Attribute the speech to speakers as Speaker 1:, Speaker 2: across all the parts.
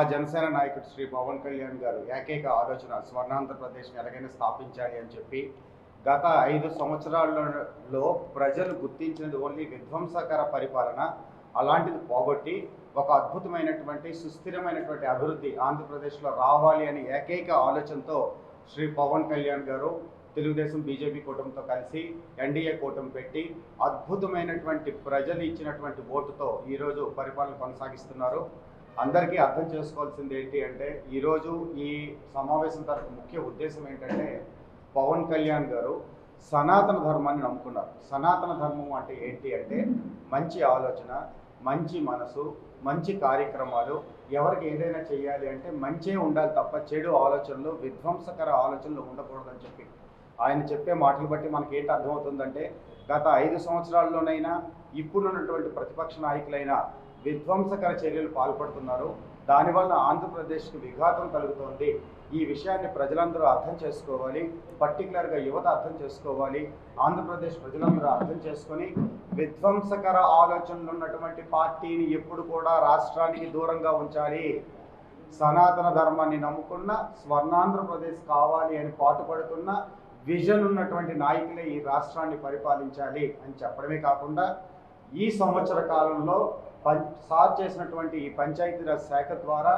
Speaker 1: మా జనసేన నాయకుడు శ్రీ పవన్ కళ్యాణ్ గారు ఏకైక ఆలోచన స్వర్ణాంధ్రప్రదేశ్ని ఎలాగైనా స్థాపించాలి అని చెప్పి గత ఐదు సంవత్సరాలలో ప్రజలు గుర్తించినది ఓన్లీ విధ్వంసకర పరిపాలన అలాంటిది పోగొట్టి ఒక అద్భుతమైనటువంటి సుస్థిరమైనటువంటి అభివృద్ధి ఆంధ్రప్రదేశ్లో రావాలి అని ఏకైక ఆలోచనతో శ్రీ పవన్ కళ్యాణ్ గారు తెలుగుదేశం బీజేపీ కూటమితో కలిసి ఎన్డీఏ కూటమి పెట్టి అద్భుతమైనటువంటి ప్రజలు ఇచ్చినటువంటి ఓటుతో ఈరోజు పరిపాలన కొనసాగిస్తున్నారు. అందరికీ అర్థం చేసుకోవాల్సింది ఏంటి అంటే ఈరోజు ఈ సమావేశం తరపు ముఖ్య ఉద్దేశం ఏంటంటే పవన్ కళ్యాణ్ గారు సనాతన ధర్మాన్ని నమ్ముకున్నారు. సనాతన ధర్మం అంటే ఏంటి అంటే మంచి ఆలోచన మంచి మనసు మంచి కార్యక్రమాలు ఎవరికి ఏదైనా చేయాలి అంటే మంచే ఉండాలి తప్ప చెడు ఆలోచనలు విధ్వంసకర ఆలోచనలు ఉండకూడదని చెప్పి. ఆయన చెప్పే మాటలు బట్టి మనకి ఏంటి అర్థమవుతుందంటే గత ఐదు సంవత్సరాల్లోనైనా ఇప్పుడున్నటువంటి ప్రతిపక్ష నాయకులైనా విధ్వంసకర చర్యలు పాల్పడుతున్నారు. దానివల్ల ఆంధ్రప్రదేశ్కి విఘాతం కలుగుతోంది. ఈ విషయాన్ని ప్రజలందరూ అర్థం చేసుకోవాలి. పర్టికులర్గా యువత అర్థం చేసుకోవాలి. ఆంధ్రప్రదేశ్ ప్రజలందరూ అర్థం చేసుకొని విధ్వంసకర ఆలోచనలు ఉన్నటువంటి పార్టీని ఎప్పుడు కూడా రాష్ట్రానికి దూరంగా ఉంచాలి. సనాతన ధర్మాన్ని నమ్ముకున్న స్వర్ణాంధ్రప్రదేశ్ కావాలి అని పాటుపడుతున్న విజన్ ఉన్నటువంటి నాయకులే ఈ రాష్ట్రాన్ని పరిపాలించాలి అని చెప్పడమే కాకుండా ఈ సంవత్సర కాలంలో పం సార్ చేసినటువంటి ఈ పంచాయతీరాజ్ శాఖ ద్వారా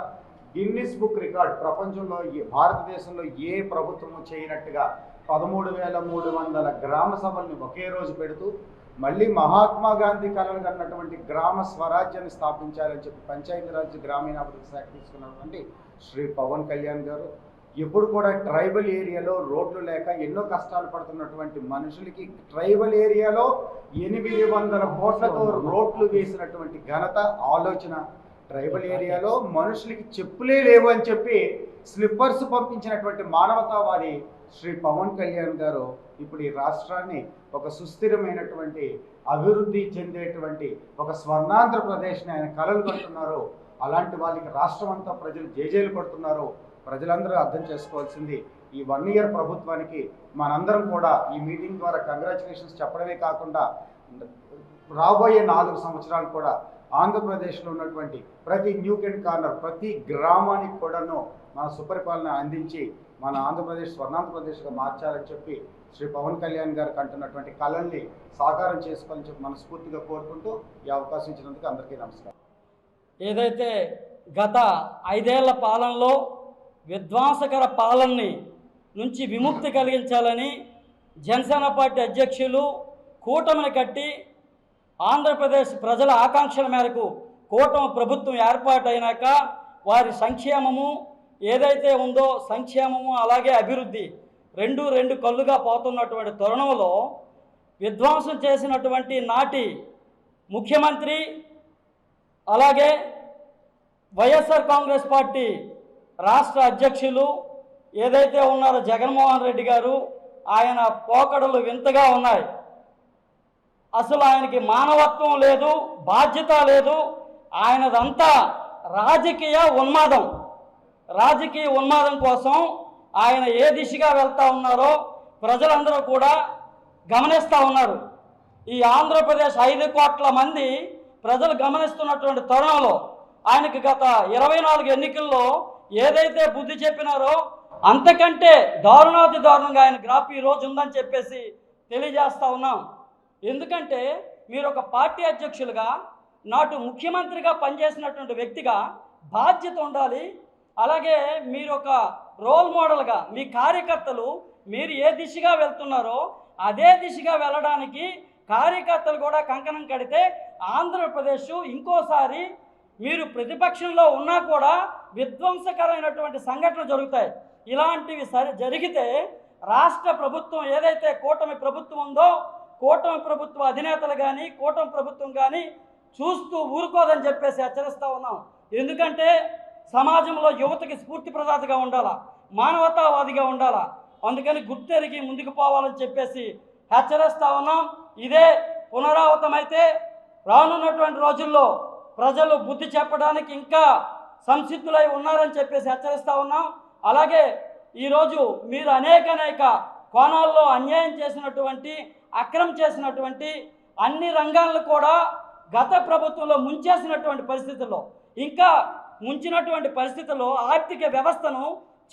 Speaker 1: గిన్నిస్ బుక్ రికార్డ్ ప్రపంచంలో ఈ భారతదేశంలో ఏ ప్రభుత్వము చేయనట్టుగా పదమూడు వేల మూడు వందల గ్రామ సభల్ని ఒకే రోజు పెడుతూ మళ్ళీ మహాత్మా గాంధీ కలలు కన్నటువంటి గ్రామ స్వరాజ్యాన్ని స్థాపించాలని చెప్పి పంచాయతీరాజ్ గ్రామీణాభివృద్ధి శాఖ తీసుకున్నటువంటి శ్రీ పవన్ కళ్యాణ్ గారు ఎప్పుడు కూడా ట్రైబల్ ఏరియాలో రోడ్లు లేక ఎన్నో కష్టాలు పడుతున్నటువంటి మనుషులకి ట్రైబల్ ఏరియాలో ఎనిమిది వందల కోట్లతో రోడ్లు వేసినటువంటి ఘనత ఆలోచన ట్రైబల్ ఏరియాలో మనుషులకి చెప్పులే లేవు అని చెప్పి స్లిప్పర్స్ పంపించినటువంటి మానవతావాది శ్రీ పవన్ కళ్యాణ్ గారు ఇప్పుడు ఈ రాష్ట్రాన్ని ఒక సుస్థిరమైనటువంటి అభివృద్ధి చెందేటువంటి ఒక స్వర్ణాంధ్రప్రదేశ్ని ఆయన కలలు కంటున్నారు అలాంటి వాళ్ళకి రాష్ట్రం అంతా ప్రజలు జేజేలు పడుతున్నారు. ప్రజలందరూ అర్థం చేసుకోవాల్సింది ఈ వన్ ఇయర్ ప్రభుత్వానికి మనందరం కూడా ఈ మీటింగ్ ద్వారా కంగ్రాచులేషన్స్ చెప్పడమే కాకుండా రాబోయే నాలుగు సంవత్సరాలు కూడా ఆంధ్రప్రదేశ్లో ఉన్నటువంటి ప్రతి న్యూక్ అండ్ కార్నర్ ప్రతి గ్రామానికి కూడాను మన సుపరిపాలన అందించి మన ఆంధ్రప్రదేశ్ స్వర్ణాంధ్రప్రదేశ్గా మార్చాలని చెప్పి శ్రీ పవన్ కళ్యాణ్ గారు కంటున్నటువంటి కళల్ని సాకారం చేసుకోవాలని చెప్పి మనస్ఫూర్తిగా కోరుకుంటూ ఈ అవకాశం ఇచ్చినందుకు అందరికీ నమస్కారం.
Speaker 2: ఏదైతే గత ఐదేళ్ళ పాలనలో విధ్వంసకర పాలనని నుంచి విముక్తి కలిగించాలని జనసేన పార్టీ అధ్యక్షులు కూటమిని కట్టి ఆంధ్రప్రదేశ్ ప్రజల ఆకాంక్షల మేరకు కూటమి ప్రభుత్వం ఏర్పాటైనాక వారి సంక్షేమము ఏదైతే ఉందో సంక్షేమము అలాగే అభివృద్ధి రెండు రెండు కళ్ళుగా పోతున్నటువంటి తరుణంలో విధ్వంసం చేసినటువంటి నాటి ముఖ్యమంత్రి అలాగే వైఎస్ఆర్ కాంగ్రెస్ పార్టీ రాష్ట్ర అధ్యక్షులు ఏదైతే ఉన్నారో జగన్మోహన్ రెడ్డి గారు ఆయన పోకడలు వింతగా ఉన్నాయి. అసలు ఆయనకి మానవత్వం లేదు బాధ్యత లేదు ఆయనదంతా రాజకీయ ఉన్మాదం. రాజకీయ ఉన్మాదం కోసం ఆయన ఏ దిశగా వెళ్తా ఉన్నారో ప్రజలందరూ కూడా గమనిస్తూ ఉన్నారు. ఈ ఆంధ్రప్రదేశ్ ఐదు కోట్ల మంది ప్రజలు గమనిస్తున్నటువంటి తరుణంలో ఆయనకి గత ఇరవై నాలుగు ఎన్నికల్లో ఏదైతే బుద్ధి చెప్పినారో అంతకంటే దారుణాతి దారుణంగా ఆయన గ్రాఫ్ ఈ రోజు ఉందని చెప్పేసి తెలియజేస్తా ఉన్నాం. ఎందుకంటే మీరు ఒక పార్టీ అధ్యక్షులుగా నాటు ముఖ్యమంత్రిగా పనిచేసినటువంటి వ్యక్తిగా బాధ్యత ఉండాలి. అలాగే మీరు ఒక రోల్ మోడల్గా మీ కార్యకర్తలు మీరు ఏ దిశగా వెళ్తున్నారో అదే దిశగా వెళ్ళడానికి కార్యకర్తలు కూడా కంకణం కడితే ఆంధ్రప్రదేశ్ ఇంకోసారి మీరు ప్రతిపక్షంలో ఉన్నా కూడా విధ్వంసకరమైనటువంటి సంఘటనలు జరుగుతాయి. ఇలాంటివి సరి జరిగితే రాష్ట్ర ప్రభుత్వం ఏదైతే కూటమి ప్రభుత్వం ఉందో కూటమి ప్రభుత్వ అధినేతలు కానీ కూటమి ప్రభుత్వం కానీ చూస్తూ ఊరుకోదని చెప్పేసి హెచ్చరిస్తూ ఉన్నాం. ఎందుకంటే సమాజంలో యువతకి స్ఫూర్తి ప్రదాతగా ఉండాలా మానవతావాదిగా ఉండాలా అందుకని గుర్తెరిగి ముందుకు పోవాలని చెప్పేసి హెచ్చరిస్తూ ఉన్నాం. ఇదే పునరావృతమైతే రానున్నటువంటి రోజుల్లో ప్రజలు బుద్ధి చెప్పడానికి ఇంకా సంసిద్ధులై ఉన్నారని చెప్పేసి హెచ్చరిస్తూ ఉన్నాం. అలాగే ఈరోజు మీరు అనేక అనేక కోణాల్లో అన్యాయం చేసినటువంటి అక్రమం చేసినటువంటి అన్ని రంగాలను కూడా గత ప్రభుత్వంలో ముంచేసినటువంటి పరిస్థితుల్లో ఇంకా ముంచినటువంటి పరిస్థితుల్లో ఆర్థిక వ్యవస్థను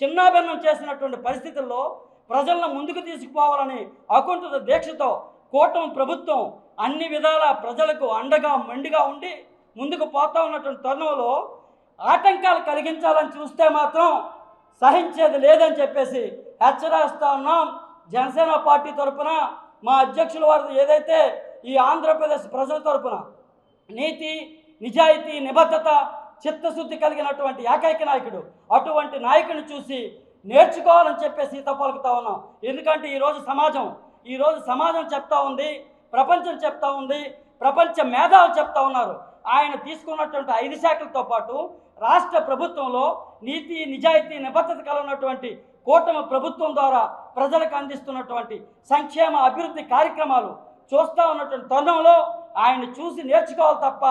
Speaker 2: చిన్నాభిన్నం చేసినటువంటి పరిస్థితుల్లో ప్రజలను ముందుకు తీసుకుపోవాలని అకుంఠిత దీక్షతో కూటమి ప్రభుత్వం అన్ని విధాల ప్రజలకు అండగా మండిగా ఉండి ముందుకు పోతా ఉన్నటువంటి తరుణంలో ఆటంకాలు కలిగించాలని చూస్తే మాత్రం సహించేది లేదని చెప్పేసి హెచ్చరిస్తా ఉన్నాం. జనసేన పార్టీ తరపున మా అధ్యక్షుల వారు ఏదైతే ఈ ఆంధ్రప్రదేశ్ ప్రజల తరపున నీతి నిజాయితీ నిబద్ధత చిత్తశుద్ధి కలిగినటువంటి ఏకైక నాయకుడు అటువంటి నాయకుని చూసి నేర్చుకోవాలని చెప్పేసి ఈత పలుకుతా ఉన్నాం. ఎందుకంటే ఈరోజు సమాజం ఈరోజు సమాజం చెప్తా ఉంది ప్రపంచం చెప్తా ఉంది ప్రపంచ మేధావులు చెప్తా ఉన్నారు. ఆయన తీసుకున్నటువంటి ఐదు శాఖలతో పాటు రాష్ట్ర ప్రభుత్వంలో నీతి నిజాయితీ నిబద్ధత కలిగినటువంటి కూటమి ప్రభుత్వం ద్వారా ప్రజలకు అందిస్తున్నటువంటి సంక్షేమ అభివృద్ధి కార్యక్రమాలు చూస్తూ ఉన్నటువంటి తరుణంలో ఆయన చూసి నేర్చుకోవాలి తప్ప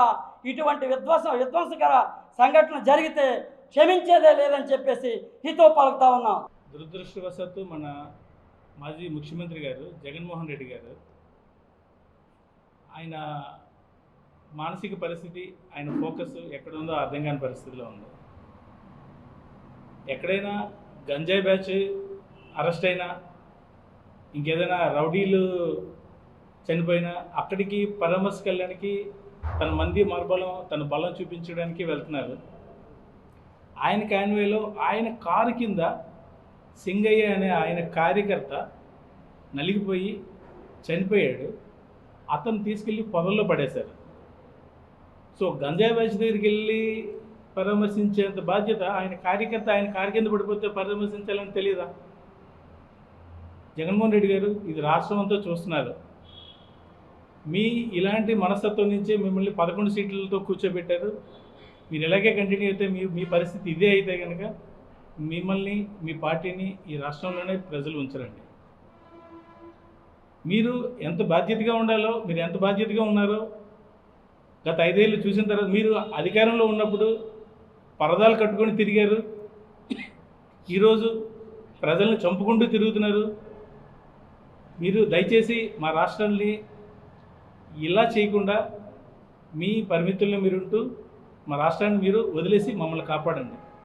Speaker 2: ఇటువంటి విధ్వంసం విధ్వంసకర సంఘటన జరిగితే క్షమించేదే లేదని చెప్పేసి హితో పలుకుతా ఉన్నాం.
Speaker 3: దురదృష్టవశాత్తు మన మాజీ ముఖ్యమంత్రి గారు జగన్మోహన్ రెడ్డి గారు ఆయన మానసిక పరిస్థితి ఆయన ఫోకస్ ఎక్కడ ఉందో అర్థం కాని పరిస్థితిలో ఉంది. ఎక్కడైనా గంజాయి బ్యాచ్ అరెస్ట్ అయినా ఇంకేదైనా రౌడీలు చనిపోయినా అక్కడికి పరామర్శకెళ్ళడానికి తన మంది మార్బలం తన బలం చూపించడానికి వెళ్తున్నారు. ఆయన కాన్వేలో ఆయన కారు కింద సింగయ్య అనే ఆయన కార్యకర్త నలిగిపోయి చనిపోయాడు. అతను తీసుకెళ్ళి పొదల్లో పడేశారు. సో గంజాయి బ్యాచ్ దగ్గరికి వెళ్ళి పరామర్శించేంత బాధ్యత ఆయన కార్యకర్త ఆయన కారు కింద పడిపోతే పరామర్శించాలని తెలియదా జగన్మోహన్ రెడ్డి గారు ఇది రాష్ట్రం అంతా చూస్తున్నారు. మీ ఇలాంటి మనస్తత్వం నుంచే మిమ్మల్ని పదకొండు సీట్లతో కూర్చోబెట్టారు. మీరు ఇలాగే కంటిన్యూ అయితే మీ మీ పరిస్థితి ఇదే అయితే కనుక మిమ్మల్ని మీ పార్టీని ఈ రాష్ట్రంలోనే ప్రజలు ఉంచరండి. మీరు ఎంత బాధ్యతగా ఉండాలో మీరు ఎంత బాధ్యతగా ఉన్నారో గత ఐదేళ్ళు చూసిన తర్వాత మీరు అధికారంలో ఉన్నప్పుడు పరదాలు కట్టుకొని తిరిగారు. ఈరోజు ప్రజల్ని చంపుకుంటూ తిరుగుతున్నారు. మీరు దయచేసి మా రాష్ట్రాన్ని ఇలా చేయకుండా మీ పరిమితుల్లో మీరుంటూ మా రాష్ట్రాన్ని మీరు వదిలేసి మమ్మల్ని కాపాడండి.